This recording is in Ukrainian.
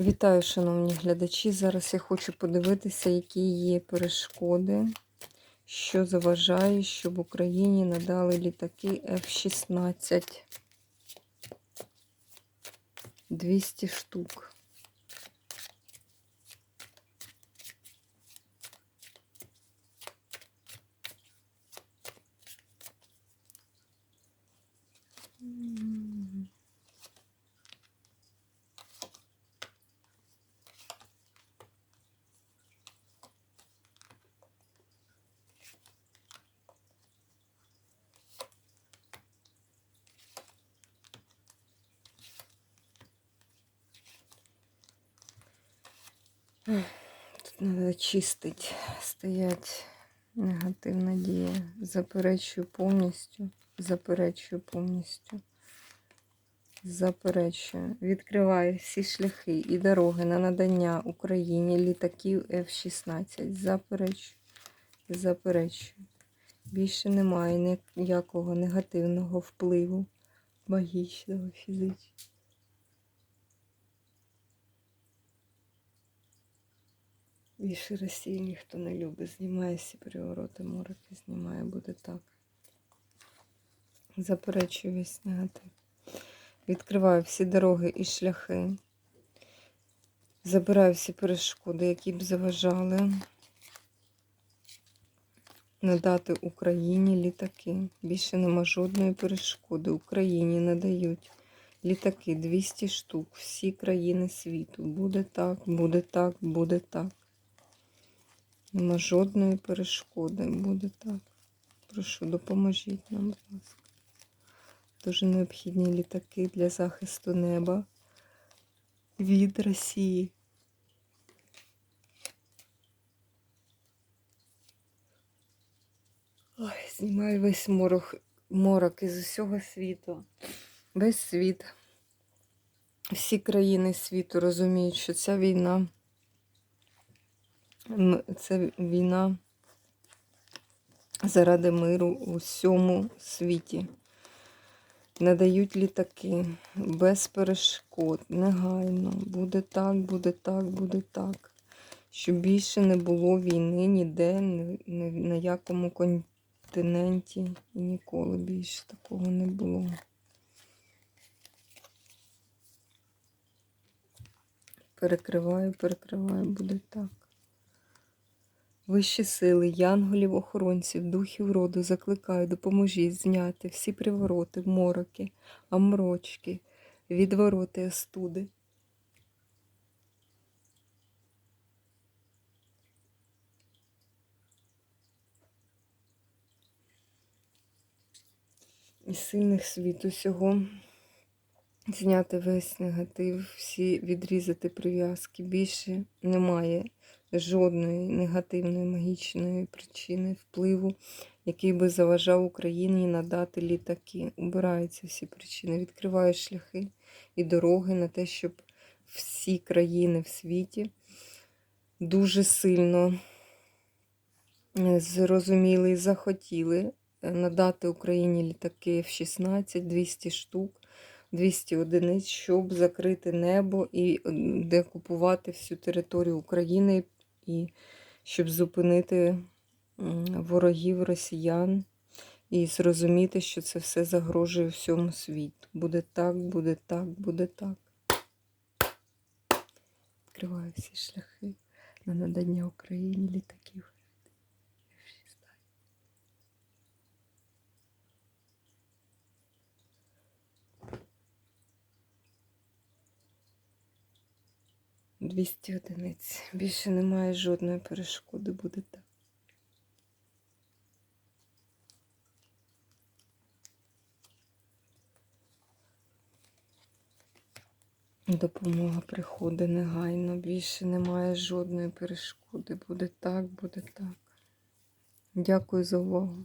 Вітаю, шановні глядачі. Зараз я хочу подивитися, які є перешкоди, що заважає, щоб Україні надали літаки F-16. 200 штук. Тут треба чистити. Стоять негативна дія. Заперечую повністю. Заперечую повністю. Заперечую. Відкриваю всі шляхи і дороги на надання Україні літаків F-16. Заперечую. Заперечую. Більше немає ніякого негативного впливу магічного, фізичного. Більше Росії ніхто не любить. Знімає всі привороти, мороки, знімає, буде так. Заперечую весь негатив. Відкриваю всі дороги і шляхи. Забираю всі перешкоди, які б заважали надати Україні літаки. Більше нема жодної перешкоди. Україні надають літаки 200 штук. Всі країни світу. Буде так, буде так, буде так. Нема жодної перешкоди. Буде так. Прошу, допоможіть нам, будь ласка. Дуже необхідні літаки для захисту неба від Росії. Ой, знімаю весь морок, морок із усього світу. Весь світ. Всі країни світу розуміють, що ця війна це війна заради миру у всьому світі. Надають літаки без перешкод, негайно. Буде так, буде так, буде так. Щоб більше не було війни ніде, ні, на якому континенті і ніколи більше такого не було. Перекриваю, перекриваю, буде так. Вищі сили, янголів, охоронців, духів роду закликаю, допоможіть зняти всі привороти, мороки, амрочки, відвороти остуди. Із сильних світ усього зняти весь негатив, всі відрізати прив'язки. Більше немає жодної негативної магічної причини впливу, який би заважав Україні надати літаки. Убираються всі причини, відкриваю шляхи і дороги на те, щоб всі країни в світі дуже сильно е, зрозуміли і захотіли е, надати Україні літаки F-16, 200 штук. 200 одиниць, щоб закрити небо і декупувати всю територію України, і щоб зупинити ворогів росіян і зрозуміти, що це все загрожує всьому світу. Буде так, буде так, буде так. Відкриваю всі шляхи на надання Україні літаків. 200 одиниць. Більше немає жодної перешкоди, буде так. Допомога приходить негайно, більше немає жодної перешкоди. Буде так, буде так. Дякую за увагу.